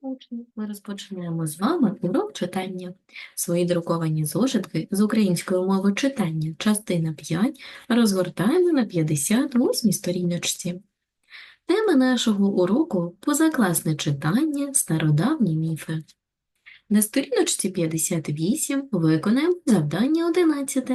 Учні, ми розпочинаємо з вами урок читання. Свої друковані зошитки з української мови читання, частина 5, розгортаємо на 58 сторіночці. Тема нашого уроку – позакласне читання, стародавні міфи. На сторіночці 58 виконаємо завдання 11.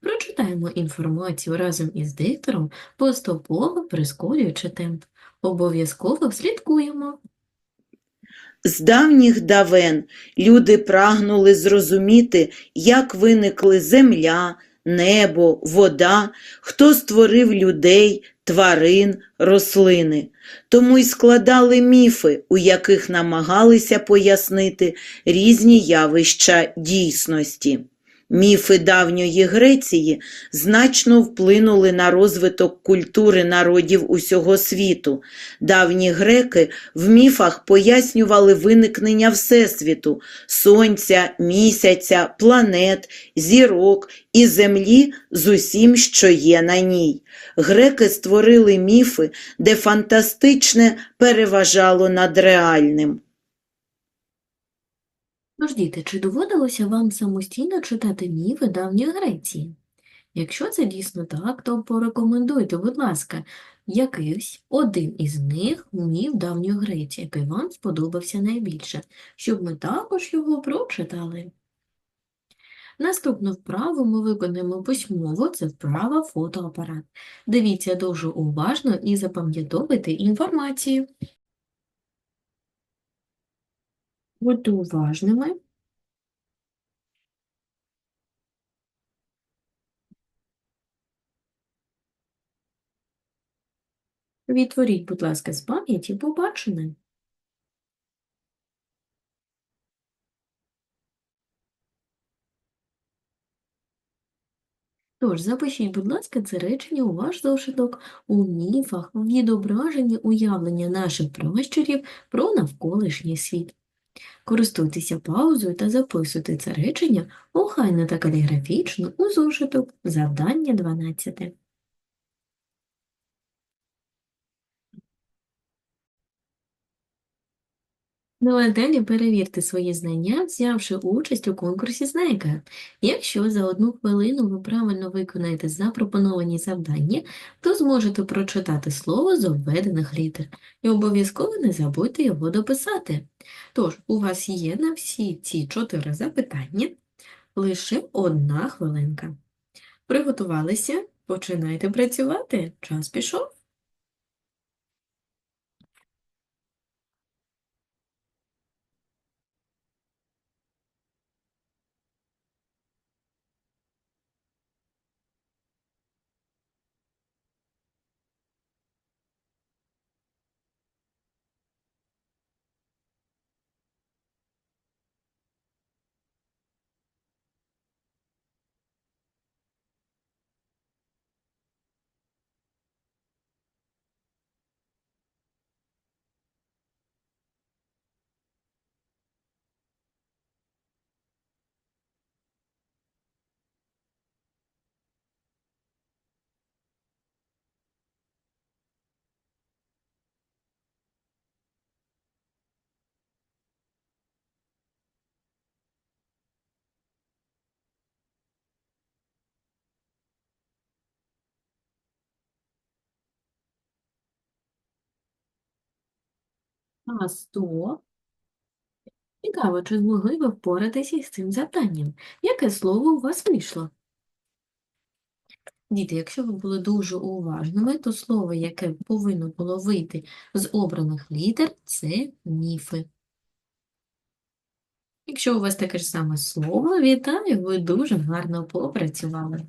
Прочитаємо інформацію разом із диктором, поступово прискорюючи темп. Обов'язково слідкуємо. З давніх давен люди прагнули зрозуміти, як виникли земля, небо, вода, хто створив людей, тварин, рослини. Тому й складали міфи, у яких намагалися пояснити різні явища дійсності. Міфи давньої Греції значно вплинули на розвиток культури народів усього світу. Давні греки в міфах пояснювали виникнення Всесвіту, сонця, місяця, планет, зірок і землі з усім, що є на ній. Греки створили міфи, де фантастичне переважало над реальним. Тож, діти, чи доводилося вам самостійно читати міфи давньої Греції? Якщо це дійсно так, то порекомендуйте, будь ласка, якийсь один із них міф давньої Греції, який вам сподобався найбільше, щоб ми також його прочитали. Наступну вправу ми виконаємо письмово, це вправа фотоапарат. Дивіться дуже уважно і запам'ятовуйте інформацію. Будьте уважними. Відтворіть, будь ласка, з пам'яті побачене. Тож, запишіть, будь ласка, це речення у ваш зошиток у міфах, відображені уявлення наших пращурів про навколишній світ. Користуйтеся паузою та записуйте це речення охайно та каліграфічно у зошиток. Завдання 12. Ну, далі перевірте свої знання, взявши участь у конкурсі «Знайка». Якщо за одну хвилину ви правильно виконаєте запропоновані завдання, то зможете прочитати слово з обведених літер. І обов'язково не забудьте його дописати. Тож, у вас є на всі ці чотири запитання лише одна хвилинка. Приготувалися? Починайте працювати. Час пішов. А 100. Цікаво, чи змогли ви впоратися із цим завданням? Яке слово у вас вийшло? Діти, якщо ви були дуже уважними, то слово, яке повинно було вийти з обраних літер, це міфи. Якщо у вас таке ж саме слово, вітаю, ви дуже гарно попрацювали.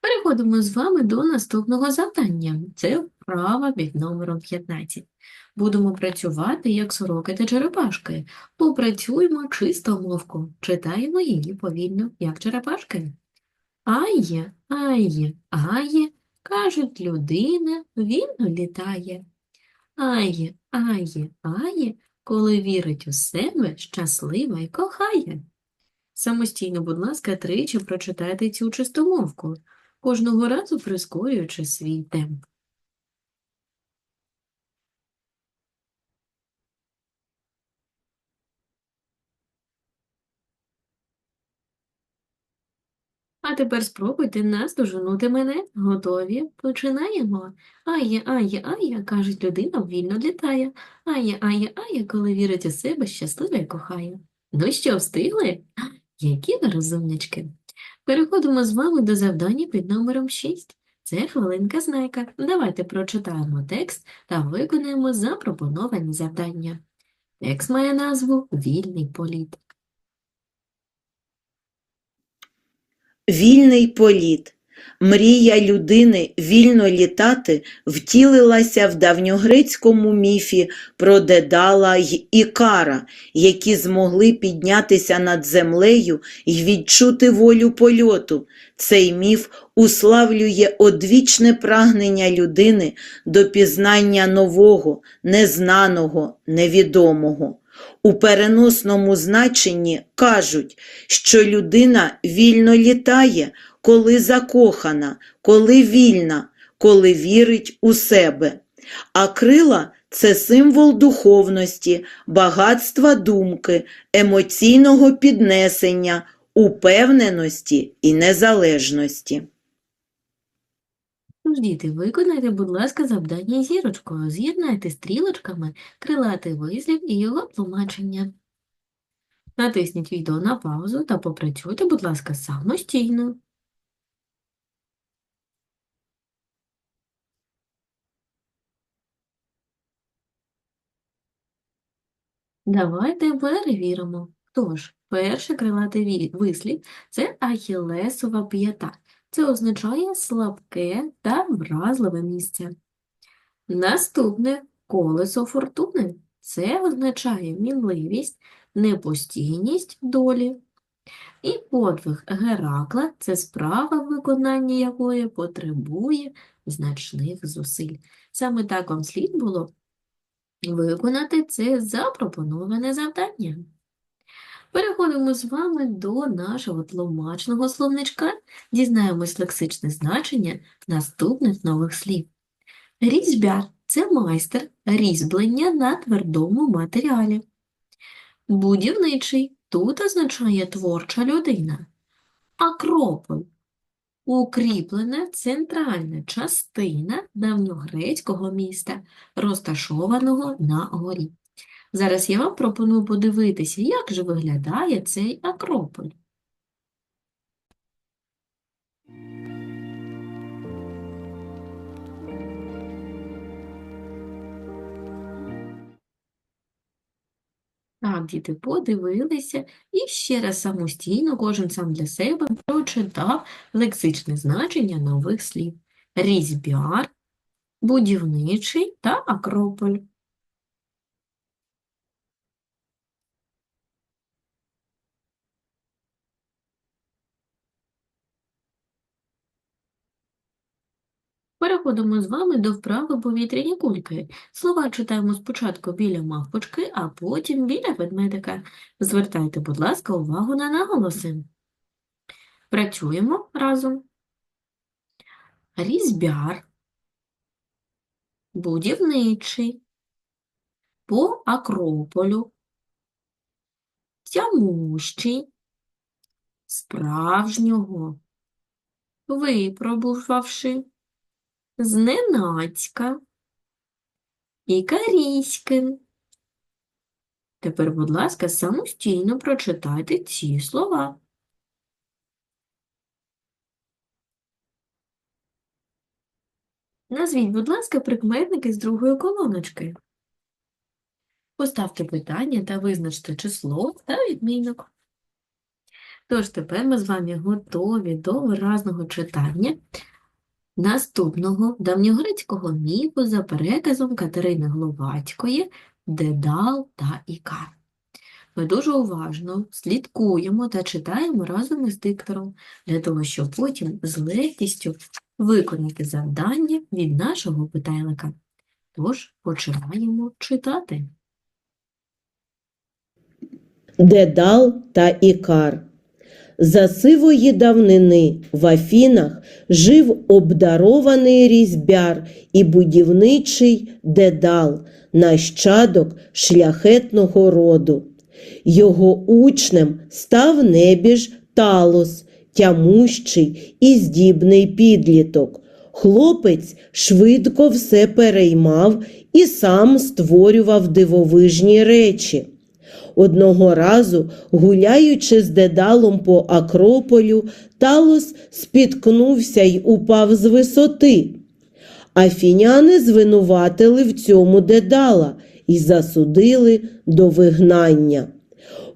Переходимо з вами до наступного завдання. Це вправа під номером 15. Будемо працювати як сороки та черепашки. Попрацюємо чисто мовку. Читаємо її повільно, як черепашки. Ає, ає, ає, кажуть людина, він літає. Ає, ає, ає, коли вірить у себе, щаслива й кохає. Самостійно, будь ласка, тричі прочитайте цю чистомовку, кожного разу прискорюючи свій темп. А тепер спробуйте наздоженути мене. Готові? Починаємо. Ає, ає, ає, кажуть, людина вільно літає. Ає, ає, ає, коли вірить у себе, щаслива і кохає. Ну що, встигли? Які ви розумнички. Переходимо з вами до завдання під номером 6. Це хвилинка знайка. Давайте прочитаємо текст та виконаємо запропоновані завдання. Текст має назву Вільний політ. Вільний політ. Мрія людини вільно літати втілилася в давньогрецькому міфі про Дедала й Ікара, які змогли піднятися над землею й відчути волю польоту. Цей міф уславлює одвічне прагнення людини до пізнання нового, незнаного, невідомого. У переносному значенні кажуть, що людина вільно літає, коли закохана, коли вільна, коли вірить у себе. А крила це символ духовності, багатства думки, емоційного піднесення, упевненості і незалежності. Діти, виконайте, будь ласка, завдання зірочкою. З'єднайте стрілочками крилатий вислів і його тлумачення. Натисніть відео на паузу та попрацюйте, будь ласка, самостійно. Давайте перевіримо. Тож, перший крилатий вислів – це ахілесова п'ята. Це означає слабке та вразливе місце. Наступне колесо фортуни. Це означає мінливість, непостійність долі. І подвиг Геракла – це справа, виконання якої потребує значних зусиль. Саме так вам слід було виконати це запропоноване завдання. Переходимо з вами до нашого тлумачного словничка. Дізнаємось лексичне значення наступних нових слів. Різьбяр – це майстер різьблення на твердому матеріалі. Будівничий – тут означає творча людина. Акрополь – укріплена центральна частина давньогрецького міста, розташованого на горі. Зараз я вам пропоную подивитися, як же виглядає цей Акрополь. Так, діти, подивилися і ще раз самостійно, кожен сам для себе прочитав лексичне значення нових слів. Різьбяр, будівничий та Акрополь. Переходимо з вами до вправи повітряні кульки. Слова читаємо спочатку біля мавпочки, а потім біля ведмедика. Звертайте, будь ласка, увагу на наголоси. Працюємо разом. Різьбяр, будівничий, по Акрополю, тямущий, справжнього, випробувавши, зненацька, ікарійським. Тепер, будь ласка, самостійно прочитайте ці слова. Назвіть, будь ласка, прикметники з другої колоночки. Поставте питання та визначте число та відмінок. Тож тепер ми з вами готові до виразного читання наступного давньогрецького міфу за переказом Катерини Гловацької «Дедал та Ікар». Ми дуже уважно слідкуємо та читаємо разом із диктором, для того, щоб потім з легкістю виконати завдання від нашого питайлика. Тож починаємо читати. Дедал та Ікар. За сивої давнини в Афінах жив обдарований різьбяр і будівничий Дедал, нащадок шляхетного роду. Його учнем став небіж Талос, тямущий і здібний підліток. Хлопець швидко все переймав і сам створював дивовижні речі. Одного разу, гуляючи з дедалом по Акрополю, Талос спіткнувся й упав з висоти. Афіняни звинуватили в цьому дедала і засудили до вигнання.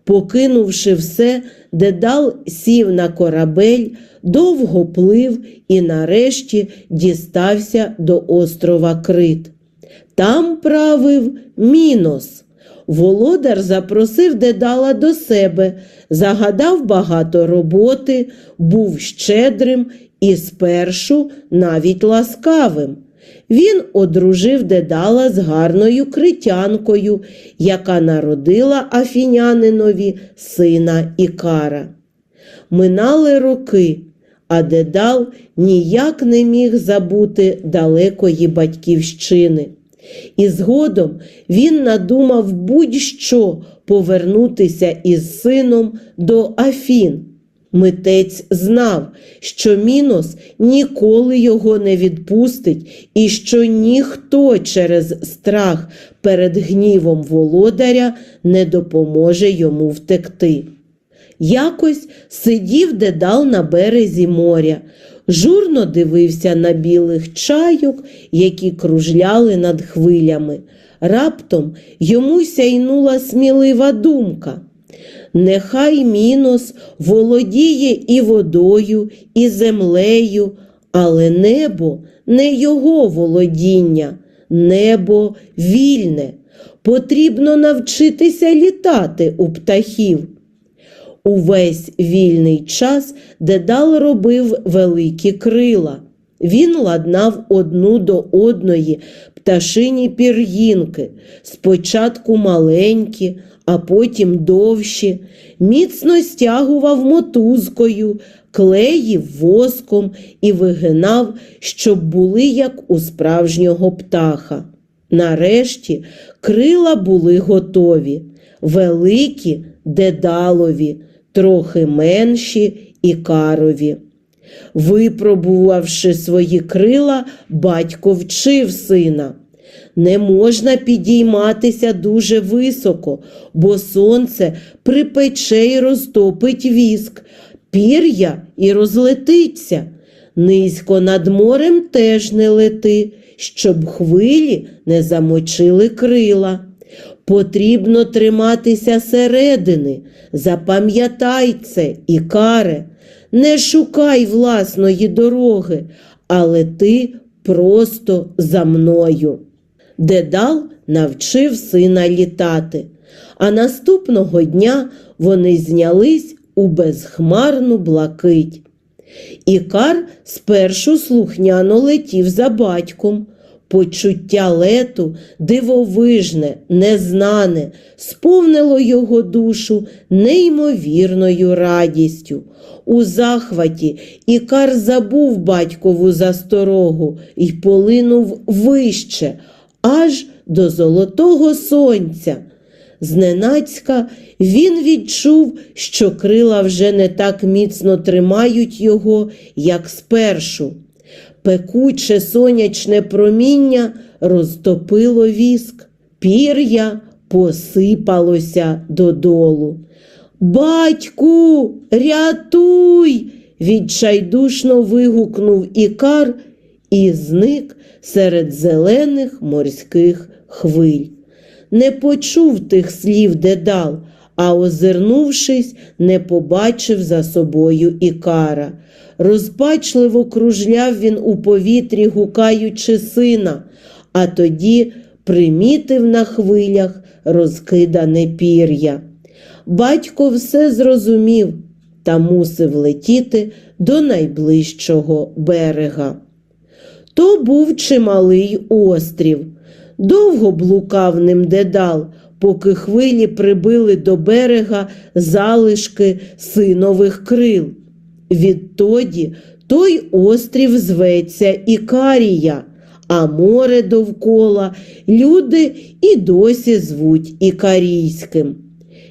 Покинувши все, дедал сів на корабель, довго плив і нарешті дістався до острова Крит. Там правив Мінос. Володар запросив дедала до себе, загадав багато роботи, був щедрим і спершу навіть ласкавим. Він одружив дедала з гарною критянкою, яка народила афінянинові сина Ікара. Минали роки, а дедал ніяк не міг забути далекої батьківщини. І згодом він надумав будь-що повернутися із сином до Афін. Митець знав, що Мінос ніколи його не відпустить і що ніхто через страх перед гнівом володаря не допоможе йому втекти. Якось сидів дедал на березі моря, журно дивився на білих чайок, які кружляли над хвилями. Раптом йому сяйнула смілива думка. Нехай мінос володіє і водою, і землею, але небо не його володіння, небо вільне. Потрібно навчитися літати у птахів. Увесь вільний час Дедал робив великі крила. Він ладнав одну до одної пташині пір'їнки, спочатку маленькі, а потім довші, міцно стягував мотузкою, клеїв воском і вигинав, щоб були як у справжнього птаха. Нарешті крила були готові, великі дедалові, трохи менші ікарові. Випробувавши свої крила, батько вчив сина. Не можна підійматися дуже високо, бо сонце припече й розтопить віск, пір'я і розлетиться. Низько над морем теж не лети, щоб хвилі не замочили крила. Потрібно триматися середини. Запам'ятай це, Ікаре, не шукай власної дороги, але ти просто за мною. Дедал навчив сина літати, а наступного дня вони знялись у безхмарну блакить. Ікар спершу слухняно летів за батьком. Почуття лету, дивовижне, незнане, сповнило його душу неймовірною радістю. У захваті Ікар забув батькову засторогу і полинув вище, аж до золотого сонця. Зненацька він відчув, що крила вже не так міцно тримають його, як спершу. Пекуче сонячне проміння розтопило віск, пір'я посипалося додолу. Батьку, рятуй! відчайдушно вигукнув Ікар і зник серед зелених морських хвиль. Не почув тих слів дедал, а озирнувшись, не побачив за собою Ікара. Розпачливо кружляв він у повітрі, гукаючи сина, а тоді примітив на хвилях розкидане пір'я. Батько все зрозумів та мусив летіти до найближчого берега. То був чималий острів. Довго блукав ним дедал, поки хвилі прибили до берега залишки синових крил. Відтоді той острів зветься Ікарія, а море довкола люди і досі звуть Ікарійським.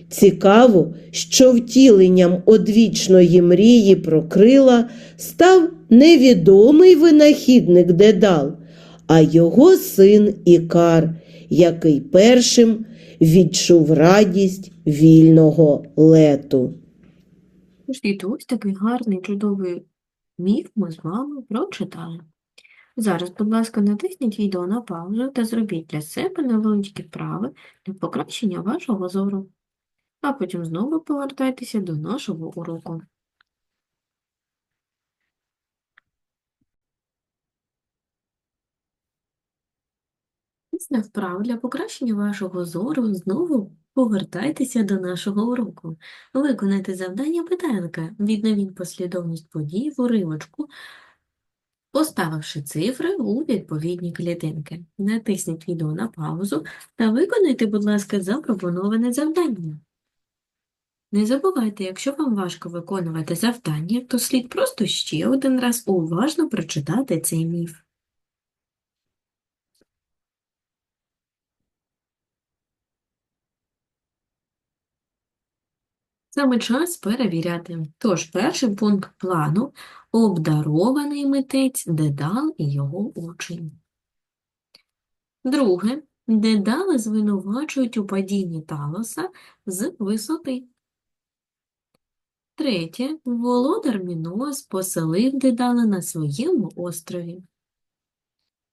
Цікаво, що втіленням одвічної мрії про крила став невідомий винахідник Дедал, а його син Ікар, який першим відчув радість вільного лету. Діти, ось такий гарний, чудовий міф ми з вами прочитали. Зараз, будь ласка, натисніть відео на паузу та зробіть для себе невеличкі вправи для покращення вашого зору. А потім знову повертайтеся до нашого уроку. Після вправ для покращення вашого зору знову повертайтеся до нашого уроку. Виконайте завдання питальника. Відновіть послідовність подій в уривочку, поставивши цифри у відповідні клітинки. Натисніть відео на паузу та виконайте, будь ласка, запропоноване завдання. Не забувайте, якщо вам важко виконувати завдання, то слід просто ще один раз уважно прочитати цей міф. Саме час перевіряти. Тож, перший пункт плану – обдарований митець Дедал і його учень. Друге – Дедала звинувачують у падінні Талоса з висоти. Третє – володар Мінос поселив Дедала на своєму острові.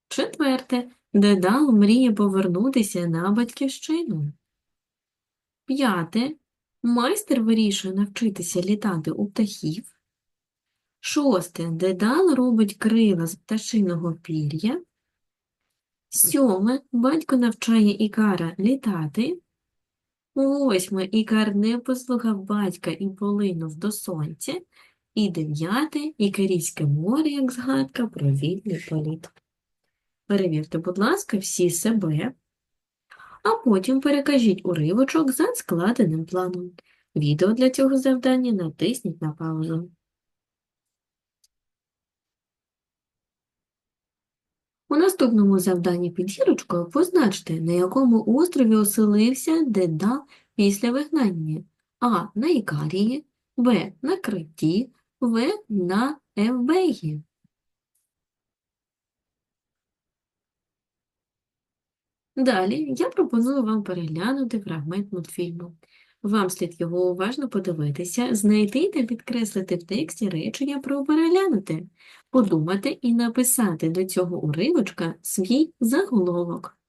Четверте – Дедал мріє повернутися на батьківщину. П'яте – Майстер вирішує навчитися літати у птахів. Шосте. Дедал робить крила з пташиного пір'я. Сьоме. Батько навчає Ікара літати. Восьме. Ікар не послухав батька і полинув до сонця. І дев'яте. Ікарійське море, як згадка про вільний політ. Перевірте, будь ласка, всі себе а потім перекажіть уривочок за складеним планом. Відео для цього завдання натисніть на паузу. У наступному завданні під зірочкою позначте, на якому острові оселився Деда після вигнання. А. На Ікарії, Б. На Криті, В. На Евбеї. Далі я пропоную вам переглянути фрагмент мультфільму. Вам слід його уважно подивитися, знайти та підкреслити в тексті речення про переглянути, подумати і написати до цього уривочка свій заголовок.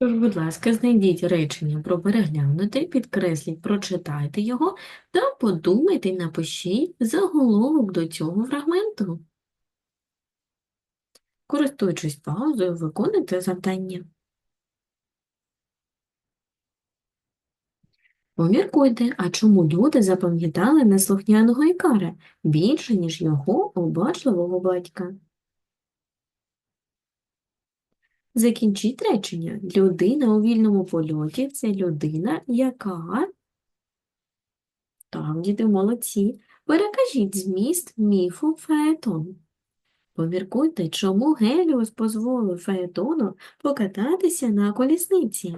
Тож, будь ласка, знайдіть речення про переглянути, підкресліть, прочитайте його та подумайте і напишіть заголовок до цього фрагменту. Користуючись паузою, виконуйте завдання. Поміркуйте, а чому люди запам'ятали неслухняного Ікара більше, ніж його обачливого батька? Закінчіть речення. Людина у вільному польоті – це людина, яка… Так, діти, молодці. Перекажіть зміст міфу Фаетон. Поміркуйте, чому Геліос дозволив Фаетону покататися на колісниці.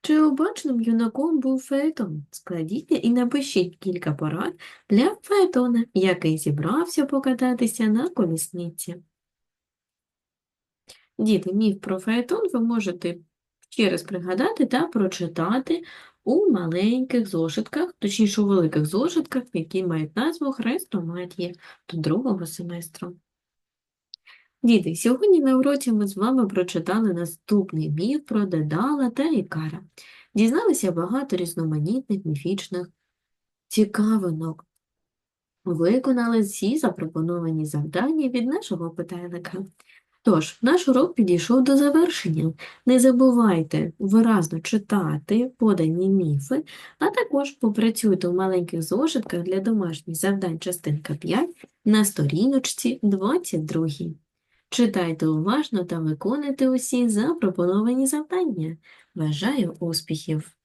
Чи обачним юнаком був Фаетон? Складіть і напишіть кілька порад для Фаетона, який зібрався покататися на колісниці. Діти, міф про фаетон ви можете ще раз пригадати та прочитати у маленьких зошитках, точніше у великих зошитках, які мають назву Хрестоматія до другого семестру. Діти, сьогодні на уроці ми з вами прочитали наступний міф про Дедала та Ікара. Дізналися багато різноманітних міфічних цікавинок. Виконали всі запропоновані завдання від нашого питальника. Тож, наш урок підійшов до завершення. Не забувайте виразно читати подані міфи, а також попрацюйте у маленьких зошитках для домашніх завдань частинка 5 на сторіночці 22. Читайте уважно та виконуйте усі запропоновані завдання. Бажаю успіхів!